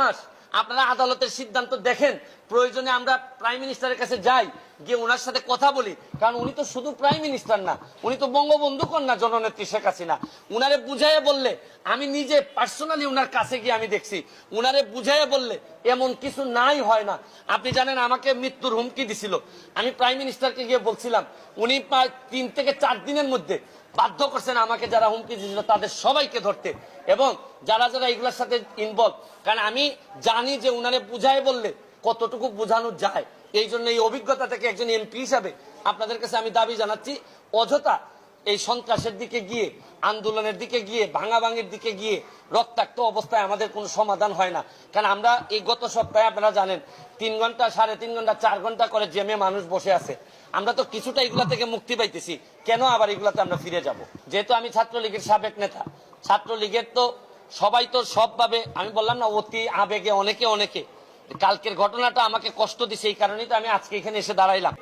মাস আপনারা আদালতের সিদ্ধান্ত দেখেন। প্রয়োজনে আমরা প্রাইম মিনিস্টারের কাছে যাই, গিয়ে ওনার সাথে কথা বলি। কারণ উনি তো শুধু প্রাইম মিনিস্টার না, উনি তো বঙ্গবন্ধু কন্যা জননেত্রী শেখ হাসিনা। উনারে বুঝাইয়া বললে, আমি নিজে পার্সোনালি উনার কাছে গিয়ে আমি দেখছি। উনারে বুঝাইয়া বললে, এমন কিছু নাই হয় না। আপনি জানেন, আমাকে মৃত্যুর হুমকি দিছিল। আমি প্রাইম মিনিস্টারকে গিয়ে বলছিলাম, উনি প্রায় তিন থেকে চার দিনের মধ্যে বাধ্য করছেন আমাকে যারা হুমকি দিয়েছিল তাদের সবাইকে ধরতে। এবং যারা যারা এগুলোর সাথে ইনভলভ কারণ আমি জানি যে উনারে বুঝায় বললে কতটুকু বোঝানো যায়। এই জন্য এই অভিজ্ঞতা থেকে একজন এমপি হিসাবে আপনাদের কাছে আমি দাবি জানাচ্ছি, অযথা এই সন্ত্রাসের দিকে গিয়ে, আন্দোলনের দিকে গিয়ে, ভাঙাভাঙির দিকে গিয়ে রক্তাক্ত অবস্থায় আমাদের কোনো সমাধান হয় না। কারণ আমরা এই গত সপ্তাহে আপনারা জানেন, তিন ঘণ্টা, সাড়ে তিন ঘণ্টা, চার ঘণ্টা করে জেমে মানুষ বসে আছে। আমরা তো কিছুটা এগুলা থেকে মুক্তি পাইতেছি, কেন আবার এগুলাতে আমরা ফিরে যাব? যেহেতু আমি ছাত্রলীগের সাবেক নেতা, ছাত্রলীগের তো সবাই তো সবভাবে, আমি বললাম না, অতি আবেগে অনেকে অনেকে। কালকের ঘটনাটা আমাকে কষ্ট দিছে, এই কারণেই তো আমি আজকে এখানে এসে দাঁড়াইলাম।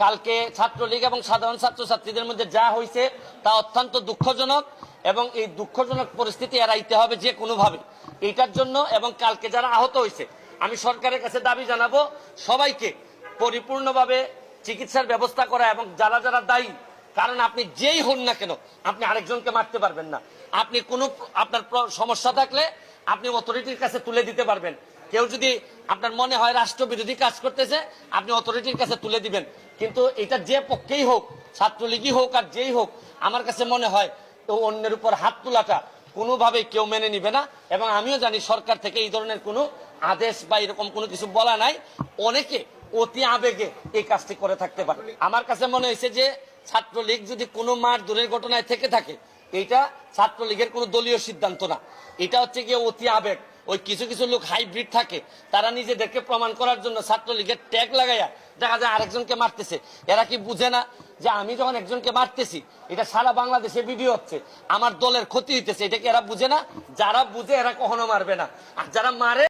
কালকে ছাত্রলীগ এবং সাধারণ ছাত্রছাত্রীদের মধ্যে যা হয়েছে তা অত্যন্ত দুঃখজনক এবং এই দুঃখজনক পরিস্থিতি এড়াইতে হবে যে কোনোভাবে। এইটার জন্য এবং কালকে যারা আহত হয়েছে আমি সরকারের কাছে দাবি জানাব, সবাইকে পরিপূর্ণভাবে চিকিৎসার ব্যবস্থা করা এবং যারা যারা দায়ী, কারণ আপনি যেই হন না কেন, আপনি আরেকজনকে মারতে পারবেন না। আপনি কোনো আপনার সমস্যা থাকলে আপনি অথরিটির কাছে তুলে দিতে পারবেন। কেউ যদি আপনার মনে হয় রাষ্ট্রবিরোধী কাজ করতেছে, আপনি অথরিটির কাছে তুলে দিবেন। কিন্তু এটা যে পক্ষেই হোক, ছাত্রলীগই হোক আর যেই হোক, আমার কাছে মনে হয় তো অন্যের উপর হাত তোলাটা কোনোভাবেই কেউ মেনে নিবে না। এবং আমিও জানি সরকার থেকে এই ধরনের কোনো আদেশ বা এরকম কোনো কিছু বলা নাই। অনেকে অতি আবেগে এই কাজটি করে থাকতে পারে। আমার কাছে মনে হয়েছে যে ছাত্রলীগ যদি কোনো মার দূরের ঘটনায় থেকে থাকে এইটা ছাত্রলীগের কোনো দলীয় সিদ্ধান্ত না। এটা হচ্ছে গিয়ে অতি আবেগ। ওই কিছু কিছু লোক হাইব্রিড থাকে। তারা নিজেদেরকে প্রমাণ করার জন্য ছাত্রলীগের ট্যাগ লাগাইয়া দেখা যায় আরেকজনকে মারতেছে। এরা কি বুঝে না যে আমি যখন একজনকে মারতেছি, এটা সারা বাংলাদেশে ভিডিও হচ্ছে। আমার দলের ক্ষতি হইতেছে, এটা কি এরা বুঝে না? যারা বুঝে এরা কখনো মারবে না। আর যারা মারে